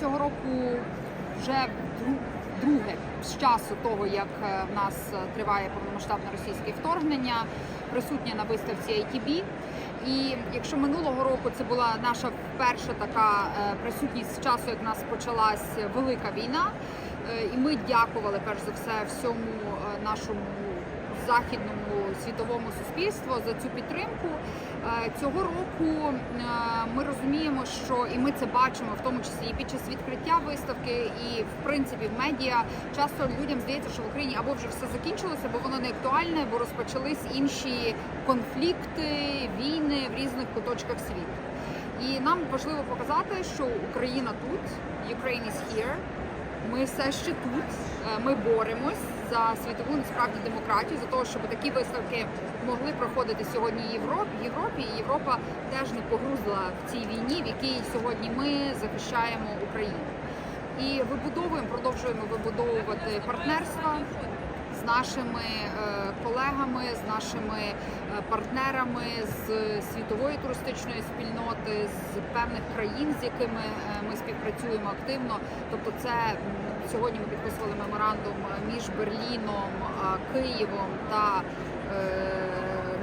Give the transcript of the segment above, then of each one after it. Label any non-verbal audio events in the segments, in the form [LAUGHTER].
Цього року вже друге з часу того, як е, в нас е, триває повномасштабне російське вторгнення, присутня на виставці ITB. І якщо минулого року це була наша перша така е, присутність з часу, як в нас почалась велика війна, і ми дякували перш за все всьому нашому західному світовому суспільству за цю підтримку. Е, Цього року е, ми розуміємо, що і ми це бачимо, в тому числі і під час відкриття виставки, і в принципі в медіа часто людям здається, що в Україні або вже все закінчилося, або воно не актуальне, бо розпочались інші конфлікти, війни в різних куточках світу. І нам важливо показати, що Україна тут, Ukraine is here, ми все ще тут. Е, Ми боремось за світову насправді демократію, за того, щоб такі виставки могли проходити сьогодні в Європі. Європі. Європа теж не погрузла в цій війні, в якій сьогодні ми захищаємо Україну. І вибудовуємо, продовжуємо вибудовувати партнерства нашими е, колегами, з нашими е, партнерами з світової туристичної спільноти, з певних країн, з якими е, ми співпрацюємо активно. Тобто, це сьогодні ми підписували меморандум між Берліном, Києвом та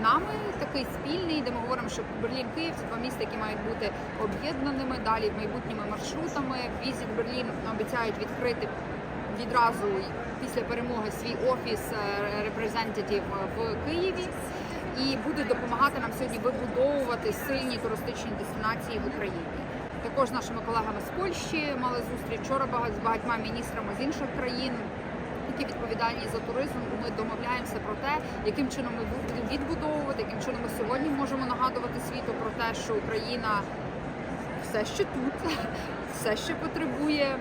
нами такий спільний, де ми говоримо, що Берлін Київ це два міста, які мають бути об'єднаними далі майбутніми маршрутами. Візит Берлін обіцяють відкрити відразу після перемоги свій офіс репрезентатів в Києві і буде допомагати нам сьогодні вибудовувати сильні туристичні дестинації в Україні. Також нашими колегами з Польщі мали зустріч вчора з багатьма міністрами з інших країн, які відповідальні за туризм. Ми домовляємося про те, яким чином ми будемо відбудовувати, яким чином ми сьогодні можемо нагадувати світу про те, що Україна все ще тут, [LAUGHS] все ще потребує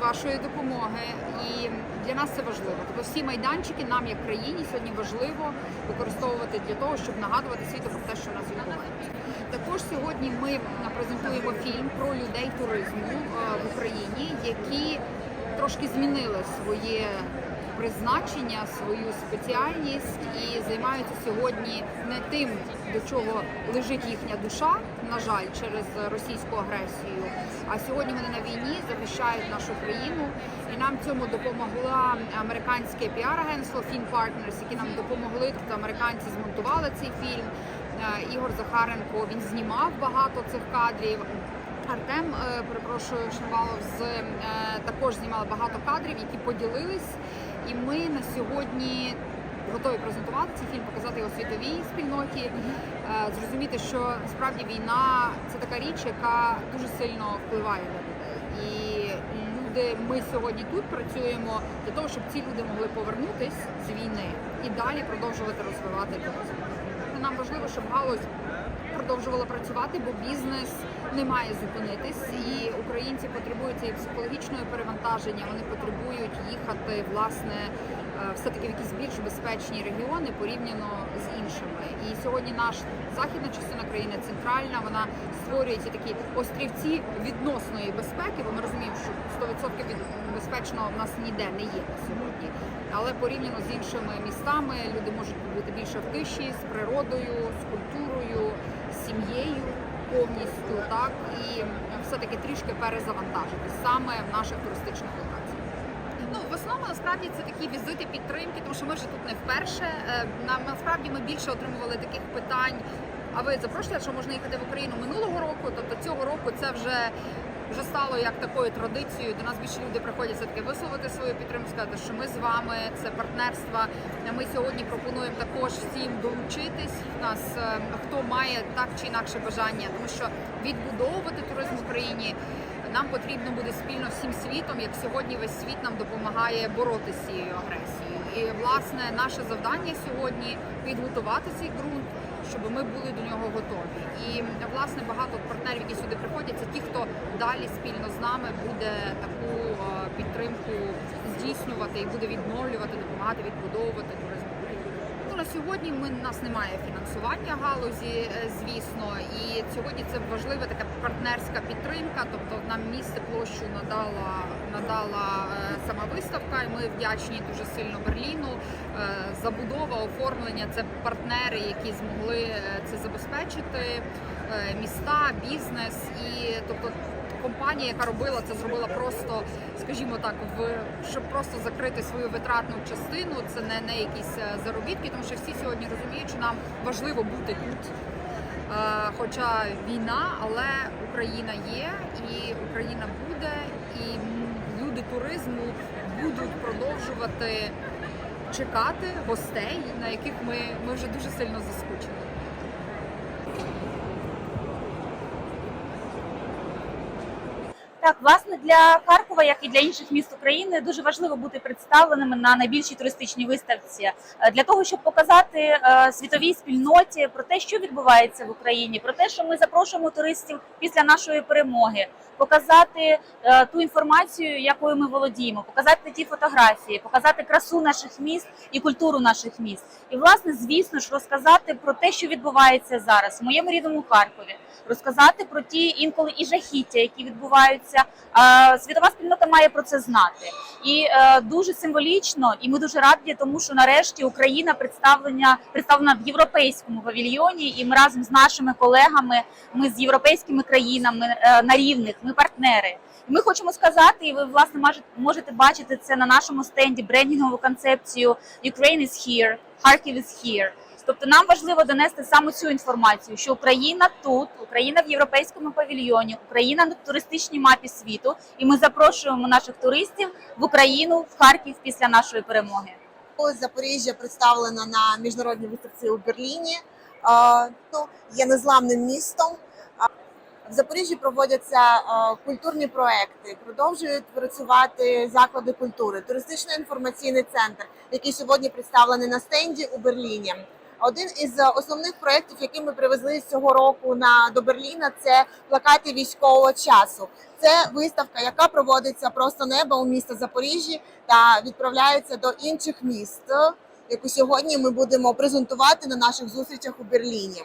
вашої допомоги, і для нас це важливо. Тобто всі майданчики нам, як країні, сьогодні важливо використовувати для того, щоб нагадувати світу про те, що в нас відбувається. Також сьогодні ми презентуємо фільм про людей туризму е, в Україні, які трошки змінили своє призначення, свою спеціальність і займаються сьогодні не тим, до чого лежить їхня душа, на жаль, через російську агресію. А сьогодні вони на війні захищають нашу країну, і нам цьому допомогла американське піар-агентство Fin Partners, які нам допомогли. Тобто американці змонтували цей фільм. Е, Ігор Захаренко він знімав багато цих кадрів. Артем, е, перепрошую, Шнувалов з е, також знімали багато кадрів, які поділились. І ми на сьогодні готові презентувати цей фільм, показати його світовій спільноті, е, зрозуміти, що справді війна це така річ, яка дуже сильно впливає на людей. І люди, ми сьогодні тут працюємо для того, щоб ці люди могли повернутись з війни і далі продовжувати розвивати. Нам важливо, щоб галузь продовжувала працювати, бо бізнес не має зупинитись, і українці потребують цієї психологічної перевантаження. Вони потребують їхати власне е, все таки в якісь більш безпечні регіони порівняно з іншими. І сьогодні наш західна частина країни, центральна, вона створює ці такі острівці відносної безпеки. Бо ми розуміємо, що 100% від безпечного в нас ніде не є сьогодні. Але порівняно з іншими містами люди можуть бути більше в тиші з природою, з культурою, з сім'єю повністю, так і все-таки трішки перезавантажити саме в наших туристичних локаціях. Ну, в основному насправді це такі візити підтримки, тому що ми вже тут не вперше. Е, Нам насправді ми більше отримували таких питань. А ви запрошуєте, що можна їхати в Україну минулого року? Тобто цього року це вже вже стало як такою традицією. До нас більше люди приходять все таки висловити свою підтримку, сказати, що ми з вами, це партнерство. Ми сьогодні пропонуємо також всім долучитись. У нас е, хто має так чи інакше бажання, тому що відбудовувати туризм в Україні. Нам потрібно буде спільно всім світом, як сьогодні весь світ нам допомагає боротися з цією агресією. І власне наше завдання сьогодні підготувати цей ґрунт, щоб ми були до нього готові. І власне багато партнерів, які сюди приходять, це ті, хто далі спільно з нами буде таку е, підтримку здійснювати і буде відновлювати, допомагати відбудовувати сьогодні ми у нас немає фінансування галузі, е, звісно, і сьогодні це важлива така партнерська підтримка. Тобто нам місце площу надала надала е, сама виставка, і ми вдячні дуже сильно Берліну. Е, забудова, оформлення це партнери, які змогли це забезпечити. Міста, бізнес і тобто компанія, яка робила це, зробила просто, скажімо так, в щоб просто закрити свою витратну частину. Це не, не якісь е, заробітки, тому що всі сьогодні розуміють, що нам важливо бути тут. Е, Хоча війна, але Україна є, і Україна буде, і люди туризму будуть продовжувати чекати гостей, на яких ми, ми вже дуже сильно заскучили. Так, власне, для Харкова, як і для інших міст України, дуже важливо бути представленими на найбільшій туристичній виставці е, для того, щоб показати е, світовій спільноті про те, що відбувається в Україні, про те, що ми запрошуємо туристів після нашої перемоги, показати е, ту інформацію, якою ми володіємо, показати ті фотографії, показати красу наших міст і культуру наших міст. І, власне, звісно ж, розказати про те, що відбувається зараз в моєму рідному Харкові розказати про ті інколи і жахіття, які відбуваються. Е, Світова спільнота має про це знати, і е, дуже символічно, і ми дуже раді, тому що нарешті Україна представлена представлена в європейському павільйоні, і ми разом з нашими колегами, ми з європейськими країнами е, на рівних, ми партнери. Ми хочемо сказати, і ви власне можете бачити це на нашому стенді брендінгову концепцію Ukraine is here, Kharkiv is here. Тобто нам важливо донести саме цю інформацію, що Україна тут, Україна в європейському павільйоні, Україна на туристичній мапі світу, і ми запрошуємо наших туристів в Україну в Харків після нашої перемоги. Запоріжжя представлена на міжнародній виставці у Берліні. Ну, є незламним містом. В Запоріжжі проводяться культурні проекти, продовжують працювати заклади культури, туристично-інформаційний центр, який сьогодні представлений на стенді у Берліні. Один із е, основних проєктів, які ми привезли цього року на до Берліна, це плакати військового часу. Це виставка, яка проводиться просто неба у місті Запоріжжі та відправляється до інших міст, яку сьогодні ми будемо презентувати на наших зустрічах у Берліні.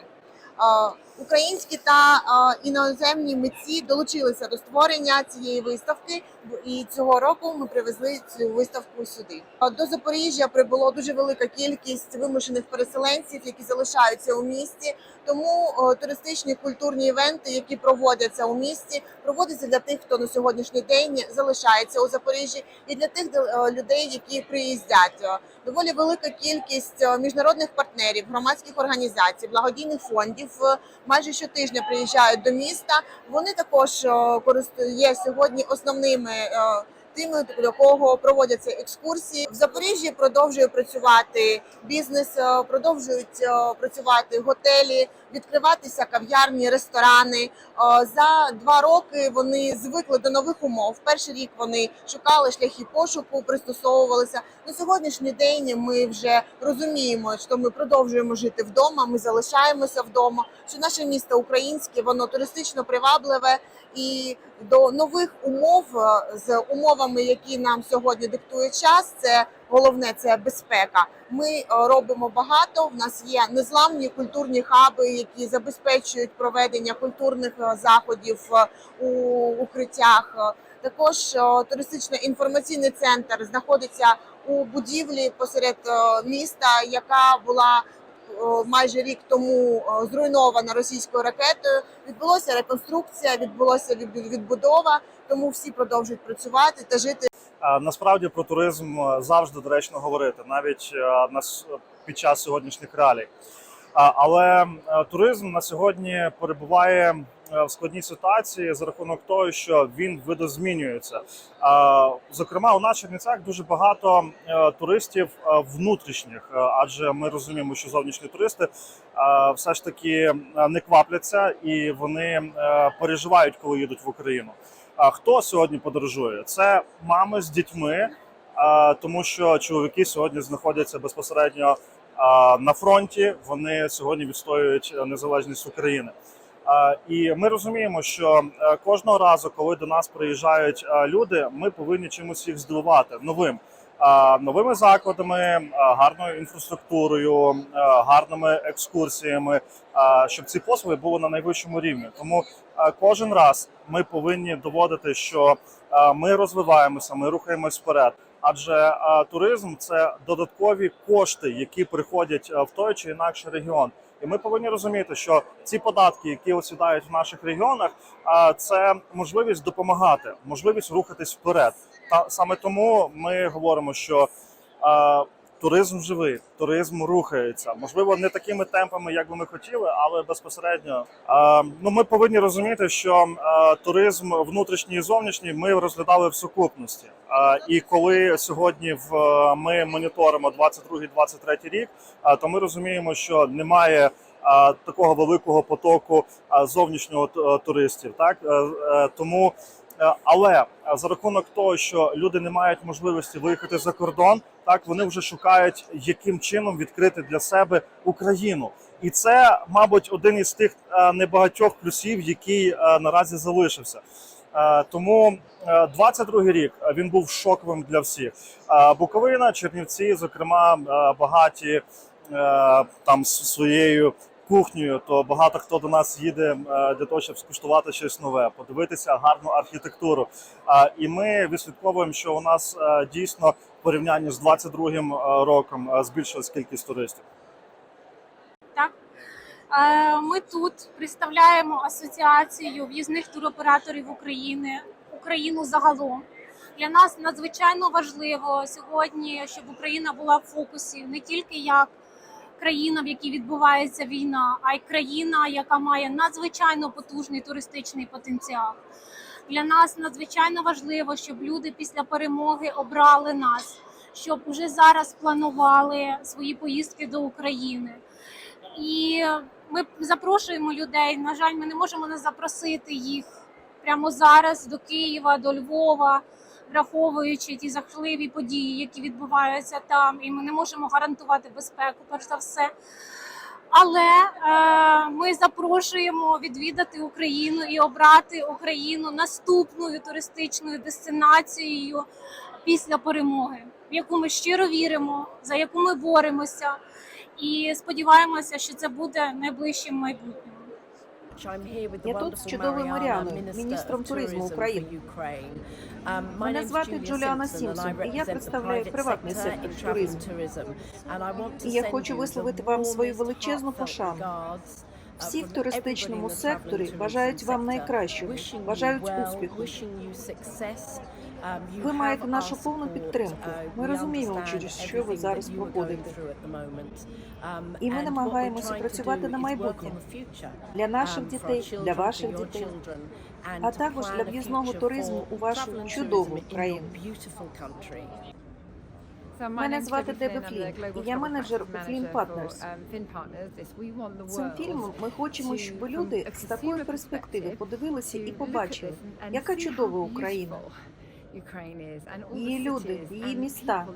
Українські та іноземні митці долучилися до створення цієї виставки, і цього року ми привезли цю виставку сюди. До Запоріжжя прибуло дуже велика кількість вимушених переселенців, які залишаються у місті. Тому туристичні культурні івенти, які проводяться у місті, проводяться для тих, хто на сьогоднішній день залишається у Запоріжжі, і для тих людей, які приїздять. Доволі велика кількість міжнародних партнерів, громадських організацій, благодійних фондів майже щотижня приїжджають до міста. Вони також е, є сьогодні основними. е, Тими, до кого проводяться екскурсії в Запоріжжі, продовжує працювати бізнес, е, продовжують працювати готелі, відкриватися кав'ярні, ресторани. За два роки вони звикли до нових умов. Перший рік вони шукали шляхи пошуку, пристосовувалися. На сьогоднішній день ми вже розуміємо, що ми продовжуємо жити вдома. Ми залишаємося вдома. Що наше місто українське, воно туристично привабливе і до нових умов е, з умовами, які нам сьогодні диктує час. Це головне це безпека. Ми е, робимо багато. В нас є незламні культурні хаби, які забезпечують проведення культурних е, заходів е, у укриттях. Також туристично-інформаційний центр знаходиться у будівлі посеред міста, яка була майже рік тому зруйнована російською ракетою. Відбулася реконструкція, відбулася відбудова, тому всі продовжують працювати та жити Насправді про туризм е, завжди доречно говорити, навіть е, під час сьогоднішніх реалій. Але е, туризм на сьогодні перебуває в складній ситуації за рахунок того, що він видозмінюється. Зокрема, у нас Чернівцях дуже багато туристів внутрішніх, адже ми розуміємо, що зовнішні туристи все ж таки не квапляться і вони переживають, коли їдуть в Україну. А хто сьогодні подорожує? Це мами з дітьми, а, тому що чоловіки сьогодні знаходяться безпосередньо а, на фронті. Вони сьогодні відстоюють е, незалежність України. І ми розуміємо, що е, кожного разу, коли до нас приїжджають е, люди, ми повинні чимось їх здивувати новим. Новими закладами, гарною інфраструктурою, гарними екскурсіями, щоб ці послуги були на найвищому рівні. Тому кожен раз ми повинні доводити, що ми розвиваємося, ми рухаємось вперед. Адже туризм це додаткові кошти, які приходять в той чи інакший регіон. І ми повинні розуміти, що ці податки, які осідають в наших регіонах, це можливість допомагати, можливість рухатись вперед. Та саме тому ми говоримо, що а, туризм живий, туризм рухається. Можливо, не такими темпами, як би ми хотіли, але безпосередньо. А, ну ми повинні розуміти, що а, туризм внутрішній і зовнішній ми розглядали в сукупності. А, і коли сьогодні в ми моніторимо 22-23 рік, а, то ми розуміємо, що немає. Такого великого потоку зовнішнього туристів, так Е, е, тому Е, Але е, за рахунок того, що люди не мають можливості виїхати за кордон, так вони вже шукають, яким чином відкрити для себе Україну, і це, мабуть, один із тих е, небагатьох плюсів, який е, наразі залишився. Е, Тому е, 22-й рік е, він був шоковим для всіх. Е, Буковина, Чернівці, зокрема, е, багаті е, там своєю кухнею, то багато хто до нас їде е, для того, щоб скуштувати щось нове, подивитися гарну архітектуру. І ми відслідковуємо, що у нас е, дійсно в порівнянні з 22-м е, роком збільшилась кількість туристів. Так ми тут представляємо асоціацію в'їзних туроператорів України, Україну загалом. Для нас надзвичайно важливо сьогодні, щоб Україна була в фокусі не тільки як країна, в якій відбувається війна, а й країна, яка має надзвичайно потужний туристичний потенціал. Для нас надзвичайно важливо, щоб люди після перемоги обрали нас, щоб уже зараз планували свої поїздки до України. І ми запрошуємо людей. На жаль, ми не можемо не запросити їх прямо зараз до Києва, до Львова, враховуючи ті жахливі події, які відбуваються там, і ми не можемо гарантувати безпеку, перш за все. Але е, ми запрошуємо відвідати Україну і обрати Україну наступною туристичною дестинацією після перемоги, в яку ми щиро віримо, за яку ми боремося, і сподіваємося, що це буде найближчим майбутнім. Я тут з чудовою Маріаною, міністром туризму України. Мене звати Джуліана Сімпсон, і я представляю приватний сектор туризму. І я хочу висловити вам свою величезну пошану. Всі в туристичному секторі бажають вам найкращого, бажають успіху. Ви маєте нашу повну підтримку. Ми розуміємо, через що ви зараз проходите. І ми намагаємося працювати на майбутнє для наших дітей, для ваших дітей, а також для в'їзного туризму у вашу чудову країну. Мене звати Деби Флін, і я менеджер у Flynn Partners. Цим фільмом ми хочемо, щоб люди з такої перспективи подивилися і побачили, яка чудова Україна. Її люди, її міста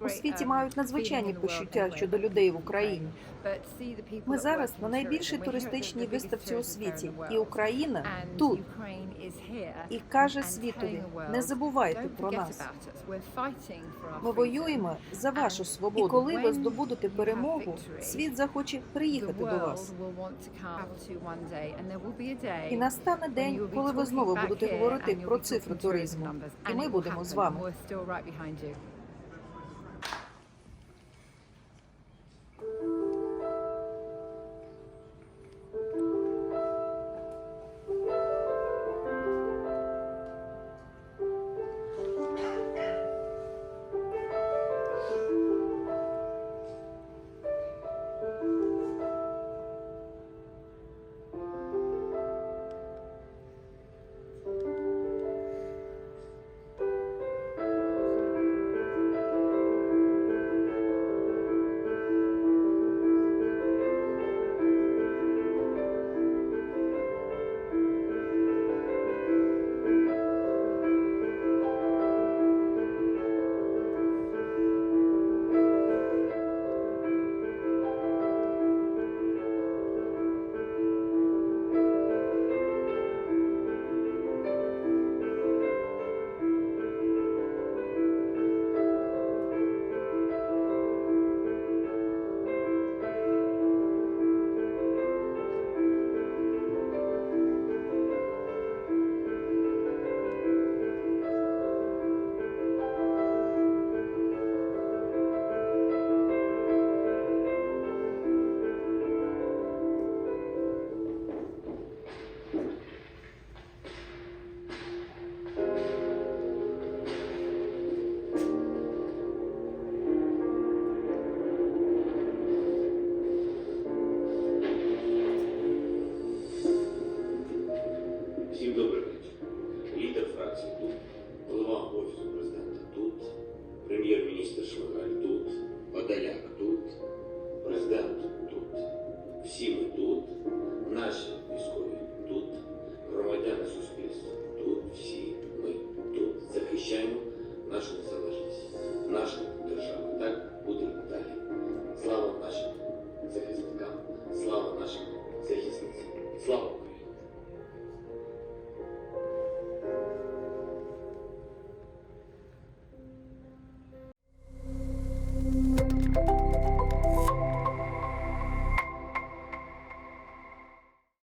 У світі мають надзвичайні почуття щодо людей в Україні. Ми зараз на найбільшій туристичній виставці у світі, і Україна тут і каже світові: не забувайте про нас. Ми воюємо за вашу свободу. І коли ви здобудете перемогу, світ захоче приїхати до вас. І настане день, коли ви знову будете говорити про цифри туризму, і ми будемо з вами.